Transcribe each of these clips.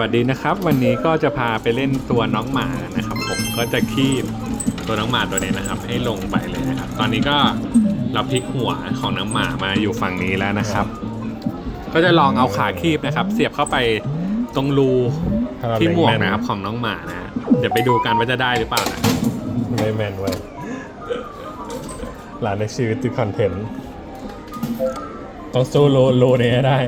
วัสดีนะครับ วันนี้ก็จะพาไปเล่นตัวน้องหมานะครับผมก็จะคีบตัวน้องหมาตัวนี้นะครับ ให้ลงไปเลยนะครับ ตอนนี้ก็เราพลิกหัวของน้องหมามาอยู่ฝั่งนี้แล้วนะครับ ก็จะลองเอาขาคีบนะครับ เสียบเข้าไปตรงรูที่หมวกนะครับของน้องหมานะ เดี๋ยวไปดูกันว่าจะได้หรือเปล่านะไม่แมนเว้ยหลานในชีวิตติดคอนเทนต์ต้องสู้โลโลนี้ได้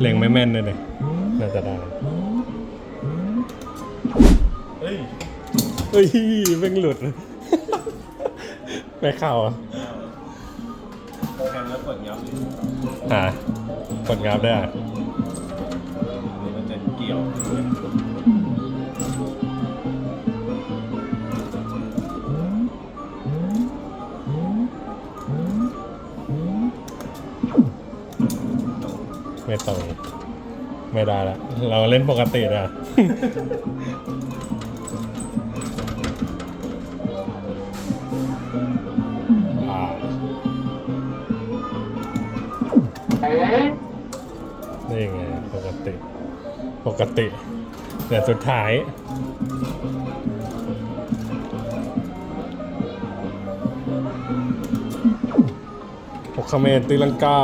เล็งไม่แม่นเลยเนี่ยน่าจะได้ เฮ้ย เฮ้ยเพิ่งหลุดไม่เข้าอะแทงแล้วกดยับหากดงับได้อะ ไม่ตรงไม่ได้ละเราเล่นปกตินะอ่านี่ไงปกติ ปกติ แต่สุดท้ายหกคเมนตีลังกา